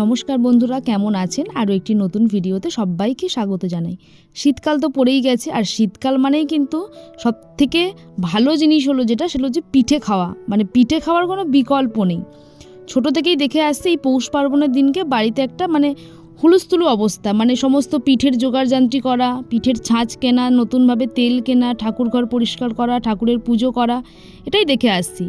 নমস্কার বন্ধুরা, কেমন আছেন? আরও একটি নতুন ভিডিওতে সবাইকে স্বাগত জানাই। শীতকাল তো পড়েই গেছে, আর শীতকাল মানেই কিন্তু সব থেকে ভালো জিনিস হলো যেটা, সেটা হচ্ছে পিঠে খাওয়া। মানে পিঠে খাওয়ার কোনো বিকল্প নেই। ছোট থেকেই দেখে আসছে এই পৌষ পার্বণের দিনকে বাড়িতে একটা মানে হুলুস্থুলু অবস্থা মানে সমস্ত পিঠের জোগাড়যান্ত্রী করা, পিঠের ছাঁচ কেনা, নতুনভাবে তেল কেনা, ঠাকুর ঘর পরিষ্কার করা, ঠাকুরের পুজো করা, এটাই দেখে আসছি।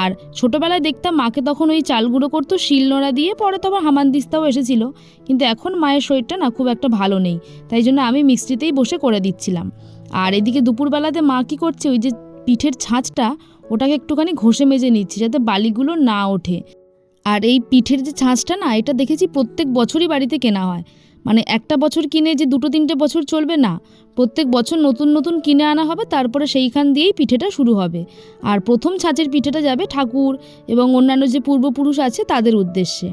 আর ছোটোবেলায় দেখতাম মাকে তখন ওই চাল গুঁড়ো করতো শিলনোড়া দিয়ে, পরে তো আবার হামানদিস্তাও এসেছিল। কিন্তু এখন মায়ের শরীরটা না খুব একটা ভালো নেই, তাই জন্য আমি মিক্সিতেই বসে করে দিচ্ছিলাম। আর এদিকে দুপুরবেলাতে মা কী করছে, ওই যে পিঠের ছাঁচটা, ওটাকে একটুখানি ঘষে মেজে নিচ্ছি, যাতে বালিগুলো না ওঠে। আর এই পিঠের যে ছাঁচটা না, এটা দেখেছি প্রত্যেক বছরই বাড়িতে কেনা হয়। মানে একটা বছর কিনে যে দুটো তিনটে বছর চলবে না, প্রত্যেক বছর নতুন নতুন কিনে আনা হবে, তারপরে সেইখান দিয়েই পিঠেটা শুরু হবে। আর প্রথম ছাঁচের পিঠেটা যাবে ঠাকুর এবং অন্যান্য যে পূর্বপুরুষ আছে তাদের উদ্দেশ্যে।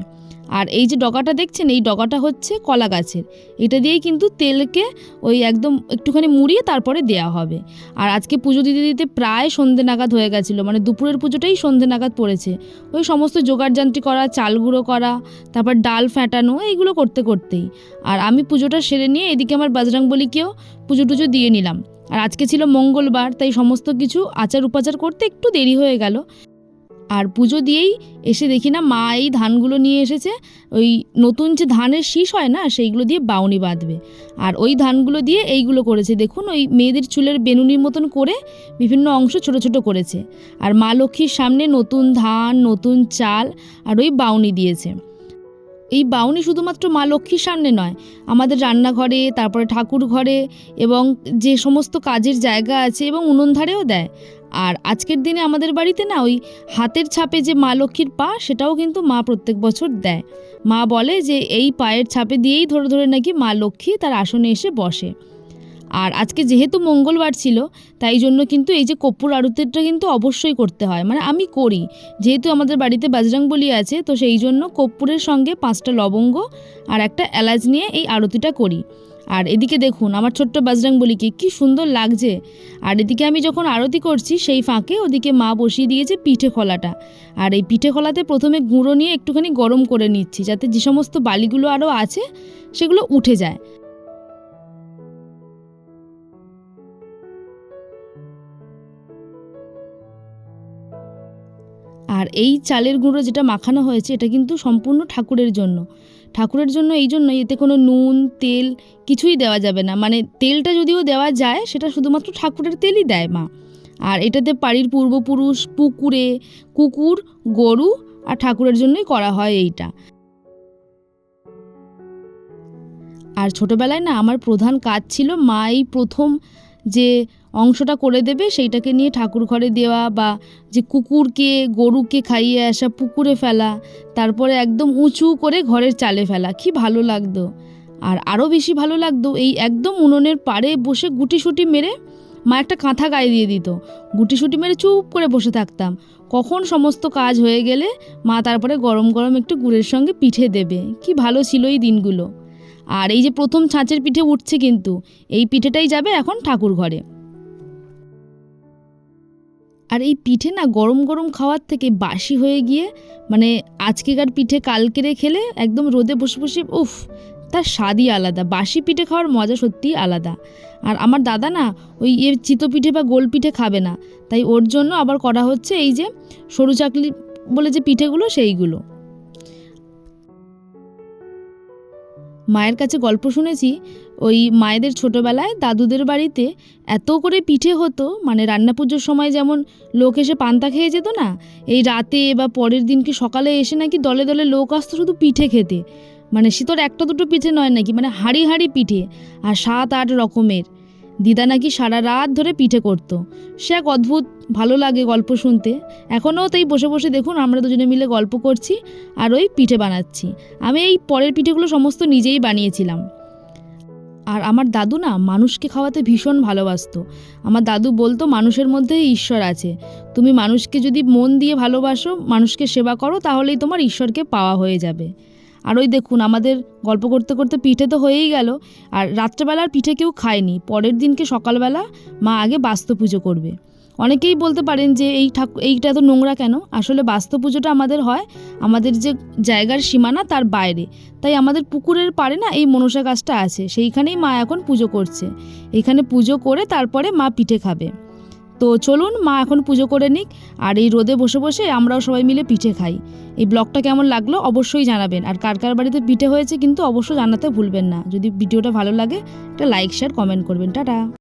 আর এই যে ডগাটা দেখছেন, এই ডগাটা হচ্ছে কলা গাছের। এটা দিয়েই কিন্তু তেলকে ওই একদম একটুখানি মুড়িয়ে তারপরে দেওয়া হবে। আর আজকে পুজো দিতে দিতে প্রায় সন্ধে নাগাদ হয়ে গেছিল মানে দুপুরের পুজোটাই সন্ধে নাগাদ পড়েছে। ওই সমস্ত জোগাড়যান্ত্রী করা, চাল গুঁড়ো করা, তারপর ডাল ফ্যাটানো এইগুলো করতে করতেই। আর আমি পুজোটা সেরে নিয়ে এদিকে আমার বজরংবলিকেও পুজো টুজো দিয়ে নিলাম। আর আজকে ছিল মঙ্গলবার, তাই সমস্ত কিছু আচার উপাচার করতে একটু দেরি হয়ে গেল। আর পুজো দিয়েই এসে দেখি না মা এই ধানগুলো নিয়ে এসেছে। ওই নতুন যে ধানের শীষ হয় না, সেইগুলো দিয়ে বাউনি বাঁধবে। আর ওই ধানগুলো দিয়ে এইগুলো করেছে। দেখুন, ওই মেয়েদের চুলের বেনুনির মতন করে বিভিন্ন অংশ ছোট ছোট করেছে। আর মা লক্ষ্মীর সামনে নতুন ধান, নতুন চাল আর ওই বাউনি দিয়েছে। এই বাউনি শুধুমাত্র মা লক্ষ্মীর সামনে নয়, আমাদের রান্নাঘরে, তারপরে ঠাকুর ঘরে এবং যে সমস্ত কাজের জায়গা আছে এবং উনুন ধারেও দেয়। আর আজকের দিনে আমাদের বাড়িতে না ওই হাতের ছাপে যে মা লক্ষ্মীর পা, সেটাও কিন্তু মা প্রত্যেক বছর দেয়। মা বলে যে এই পায়ের ছাপে দিয়েই ধরে ধরে নাকি মা লক্ষ্মী তার আসনে এসে বসে। আর আজকে যেহেতু মঙ্গলবার ছিল, তাই জন্য কিন্তু এই যে কর্পূর আরতিটা কিন্তু অবশ্যই করতে হয়। মানে আমি করি, যেহেতু আমাদের বাড়িতে বাজরাংবলি আছে, তো সেই জন্য কর্পূরের সঙ্গে পাঁচটা লবঙ্গ আর একটা এলাচ নিয়ে এই আরতিটা করি। আর এদিকে দেখুন, আমার ছোট্ট বাজরাংবলিকে কি সুন্দর লাগছে। আর এদিকে আমি যখন আরতি করছি, সেই ফাঁকে ওদিকে মা বসিয়ে দিয়েছে পিঠে খোলাটা। আর এই পিঠে খোলাতে প্রথমে গুঁড়ো নিয়ে একটুখানি গরম করে নিচ্ছি, যাতে যে সমস্ত বালিগুলো আরও আছে, সেগুলো উঠে যায়। আর এই চালের গুঁড়ো যেটা মাখানো হয়েছে, এটা কিন্তু সম্পূর্ণ ঠাকুরের জন্য। ঠাকুরের জন্য এই জন্য এতে কোনো নুন, তেল কিছুই দেওয়া যাবে না। মানে তেলটা যদিও দেওয়া যায়, সেটা শুধুমাত্র ঠাকুরের তেলই দেয় মা। আর এটাতে বাড়ির পূর্বপুরুষ, পুকুরে, কুকুর, গরু আর ঠাকুরের জন্যই করা হয় এইটা। আর ছোটবেলায় না আমার প্রধান কাজ ছিল মা এই প্রথম যে অংশটা করে দেবে সেইটাকে নিয়ে ঠাকুর ঘরে দেওয়া বা যে কুকুরকে, গরুকে খাইয়ে আসা, পুকুরে ফেলা, তারপরে একদম উঁচু করে ঘরের চালে ফেলা। কি ভালো লাগতো। আর আরও বেশি ভালো লাগতো এই একদম উনুনের পাড়ে বসে গুটিসুটি মেরে মা একটা কাঁথা গায়ে দিয়ে দিত। গুটিসুটি মেরে চুপ করে বসে থাকতাম। কখন সমস্ত কাজ হয়ে গেলে মা তারপরে গরম গরম একটু গুড়ের সঙ্গে পিঠে দেবে। কি ভালো ছিল এই দিনগুলো। আর এই যে প্রথম ছাঁচের পিঠে উঠছে কিন্তু, এই পিঠেটাই যাবে এখন ঠাকুর ঘরে। আর এই পিঠে না গরম গরম খাওয়ার থেকে বাসি হয়ে গিয়ে মানে আজকেকার পিঠে কালকেরে খেলে একদম রোদে বসে বসে, উফ, তার স্বাদই আলাদা। বাসি পিঠে খাওয়ার মজা সত্যিই আলাদা। আর আমার দাদা না ওই এর চিতো পিঠে বা গোল পিঠে খাবে না। তাই ওর জন্য আবার করা হচ্ছে এই যে সরু চাকলি বলে যে পিঠেগুলো সেইগুলো। মায়ের কাছে গল্প শুনেছি, ওই মায়েদের ছোটোবেলায় দাদুদের বাড়িতে এত করে পিঠে হতো মানে রান্না পুজোর সময় যেমন লোক এসে পান্তা খেয়ে যেত না, এই রাতে বা পরের দিন কি সকালে এসে নাকি দলে দলে লোক আসতো শুধু পিঠে খেতে। মানে শীতর তোর একটা দুটো পিঠে নয় নাকি মানে হাঁড়ি হাঁড়ি পিঠে, আর সাত আট রকমের। দিদা নাকি সারা রাত ধরে পিঠে করতো। সে এক অদ্ভুত ভালো লাগে গল্প শুনতে। এখনও তাই বসে বসে দেখুন, আমরা দুজনে মিলে গল্প করছি আর ওই পিঠে বানাচ্ছি। আমি এই পরের পিঠেগুলো সমস্ত নিজেই বানিয়েছিলাম। আর আমার দাদু না মানুষকে খাওয়াতে ভীষণ ভালোবাসতো। আমার দাদু বলতো, মানুষের মধ্যে ঈশ্বর আছে। তুমি মানুষকে যদি মন দিয়ে ভালোবাসো, মানুষকে সেবা করো, তাহলেই তোমার ঈশ্বরকে পাওয়া হয়ে যাবে। আর ওই দেখুন, আমাদের গল্প করতে করতে পিঠে তো হয়েই গেল। আর রাত্রেবেলার পিঠে কেউ খায়নি। পরের দিনকে সকালবেলা মা আগে বাস্তু পুজো করবে। অনেকেই বলতে পারেন যে এই ঠাকুর এইটা তো নোংরা কেন? আসলে বাস্তু পুজোটা আমাদের হয়, আমাদের যে জায়গার সীমানা তার বাইরে। তাই আমাদের পুকুরের পাড়ে না এই মনসা গাছটা আছে। সেইখানেই মা এখন পুজো করছে। এইখানে পুজো করে তারপরে মা পিঠে খাবে। তো চলুন, মা এখন পুজো করে নিক আর এই রোদে বসে বসে আমরাও সবাই মিলে পিঠে খাই। এই ব্লগটা কেমন লাগল অবশ্যই জানাবেন। আর কার কার বাড়িতে পিঠে হয়েছে কিন্তু অবশ্যই জানাতে ভুলবেন না। যদি ভিডিওটা ভালো লাগে, একটা লাইক শেয়ার কমেন্ট করবেন। টাটা।